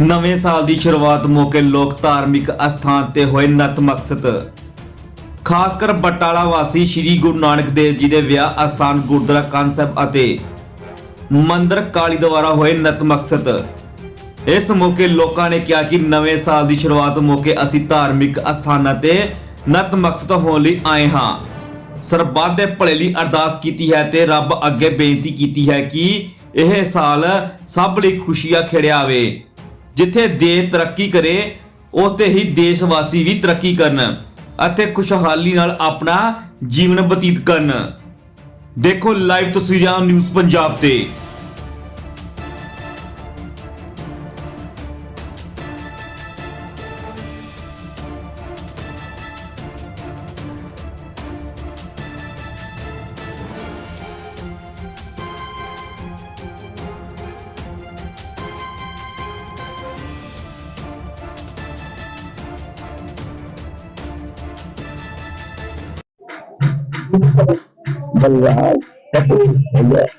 ਨਵੇਂ ਸਾਲ ਦੀ ਸ਼ੁਰੂਆਤ ਮੌਕੇ ਲੋਕ ਧਾਰਮਿਕ ਅਸਥਾਨ ਤੇ ਹੋਏ ਨਤਮਕਸਦ ਖਾਸ ਕਰ ਬਟਾਲਾ ਵਾਸੀ ਸ੍ਰੀ ਗੁਰੂ ਨਾਨਕ ਦੇਵ ਜੀ ਦੇ ਵਿਆਹ ਅਸਥਾਨ ਗੁਰਦੁਆਰਾ ਕੰਨ ਅਤੇ ਮੰਦਰ ਕਾਲੀ ਦੁਆਰਾ ਹੋਏ ਨਤਮਕਸਦ ਇਸ ਮੌਕੇ ਲੋਕਾਂ ਨੇ ਕਿਹਾ ਕਿ ਨਵੇਂ ਸਾਲ ਦੀ ਸ਼ੁਰੂਆਤ ਮੌਕੇ ਅਸੀਂ ਧਾਰਮਿਕ ਅਸਥਾਨਾਂ ਤੇ ਨਤਮਕਸਦ ਹੋਣ ਲਈ ਆਏ ਹਾਂ। ਸਰਬੱਤ ਦੇ ਭਲੇ ਲਈ ਅਰਦਾਸ ਕੀਤੀ ਹੈ ਤੇ ਰੱਬ ਅੱਗੇ ਬੇਨਤੀ ਕੀਤੀ ਹੈ ਕਿ ਇਹ ਸਾਲ ਸਭ ਲਈ ਖੁਸ਼ੀਆਂ ਖੇੜਿਆਵੇ। ਜਿੱਥੇ ਦੇਸ਼ ਤਰੱਕੀ ਕਰੇ, ਉੱਥੇ ਹੀ ਦੇਸ਼ ਵਾਸੀ ਵੀ ਤਰੱਕੀ ਕਰਨ ਅਤੇ ਖੁਸ਼ਹਾਲੀ ਨਾਲ ਆਪਣਾ ਜੀਵਨ ਬਤੀਤ ਕਰਨ। ਦੇਖੋ ਲਾਈਵ ਤਸਵੀਰਾਂ ਨਿਊਜ਼ ਪੰਜਾਬ ਤੇ। Balwag. Yes.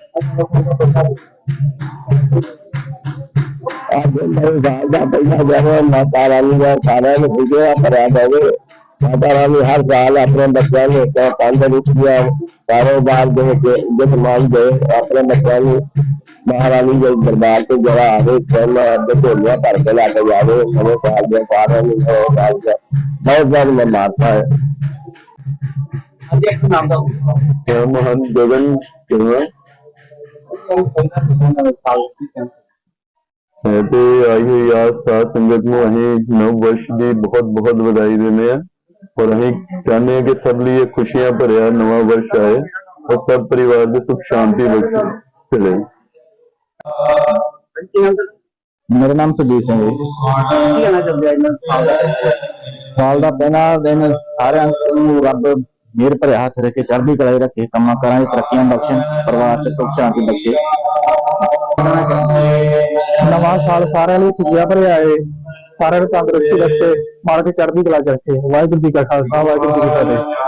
ਅੱਜ ਮੈਂ ਜਾਦਾ ਪਹਿਲਾਂ ਜਾਵਾਂ ਮਾਤਾ ਰਾਣੀ ਦਾ ਸਾਰਿਆਂ ਨੂੰ ਪੁੱਛਿਆ ਕਰਿਆ ਜਾਵੇ ਮਾਤਾ ਰਾਣੀ ਹਰ ਸਾਲ ਆਪਣੇ ਬੱਚਿਆਂ ਨੂੰ ਇੱਕ ਪੰਜ ਰੁਪਇਆ ਕਾਰੋਬਾਰ ਦੇ ਕੇ ਜਨਮਾਨ ਦੇ ਆਪਣੇ ਬੱਚਿਆਂ ਨੂੰ ਮਹਾਰਾਣੀ ਦੇ ਦਰਬਾਰ ਤੇ ਜਰਾ ਆਵੇ ਕੋਲ ਅੱਧੇ ਢੋਲੀਆਂ ਭਰ ਕੇ ਲੈ ਕੇ ਜਾਵੇ ਉਹ ਸਾਲ ਦੇ ਸਾਰਿਆਂ ਨੂੰ ਬਹੁਤ ਬਹੁਤ ਮਾਤਾ ਹੈ ਹਾਂਜੀ ਇੱਕ ਨਾਮ ਦਾ ਤੇ ਮੋਹਨ ਗਗਨ ਕਿਵੇਂ ਤੇ ਆਈ ਹੋਈ ਆ ਸਾਧ ਸੰਗਤ ਨੂੰ ਅਸੀਂ ਨਵ ਵਰਸ਼ ਦੀ ਬਹੁਤ ਬਹੁਤ ਵਧਾਈ ਦਿੰਦੇ ਆ ਔਰ ਅਸੀਂ ਚਾਹੁੰਦੇ ਹਾਂ ਕਿ ਸਭ ਲਈ ਇਹ ਖੁਸ਼ੀਆਂ ਭਰਿਆ ਨਵਾਂ ਵਰਸ਼ ਆਏ ਔਰ ਸਭ ਪਰਿਵਾਰ ਦੇ ਸੁਖ ਸ਼ਾਂਤੀ ਬਖਸ਼ੇ ਚਲੇ ਮੇਰਾ ਨਾਮ ਸੁਜੀਤ ਸਿੰਘ ਹੈ ਕੀ ਕਹਿਣਾ ਚਾਹੁੰਦੇ ਆ ਇਹਨਾਂ ਸਾਲ ਦਾ ਸਾਲ ਦਾ ਪਹਿਲਾ ਦਿਨ ਸਾਰਿਆਂ ਨੂੰ ਰੱਬ ਮੇਰ ਭਰਿਆ ਹੱਥ ਰੱਖੇ ਚੜ੍ਹਦੀ ਕਲਾ ਰੱਖੇ, ਕੰਮਾਂ ਕਰਾਂ ਦੀ ਤਰੱਕੀਆਂ ਬਖਸ਼ਣ, ਪਰਿਵਾਰ ਤੇ ਸੁਖ ਸ਼ਾਂਤੀ ਬਖਸ਼ੇ। ਨਵਾਂ ਸਾਲ ਸਾਰਿਆਂ ਲਈ ਖੁਸ਼ੀਆਂ ਭਰਿਆ ਏ, ਸਾਰਿਆਂ ਨੂੰ ਤੰਦਰੁਸਤੀ ਬਖਸ਼ੇ, ਮਾਲਕ ਚੜ੍ਹਦੀ ਕਲਾ 'ਚ ਰੱਖੇ। ਵਾਹਿਗੁਰੂ ਜੀ ਕਾ ਖਾਲਸਾ, ਵਾਹਿਗੁਰੂ ਜੀ ਕੀ ਫਤਿਹ।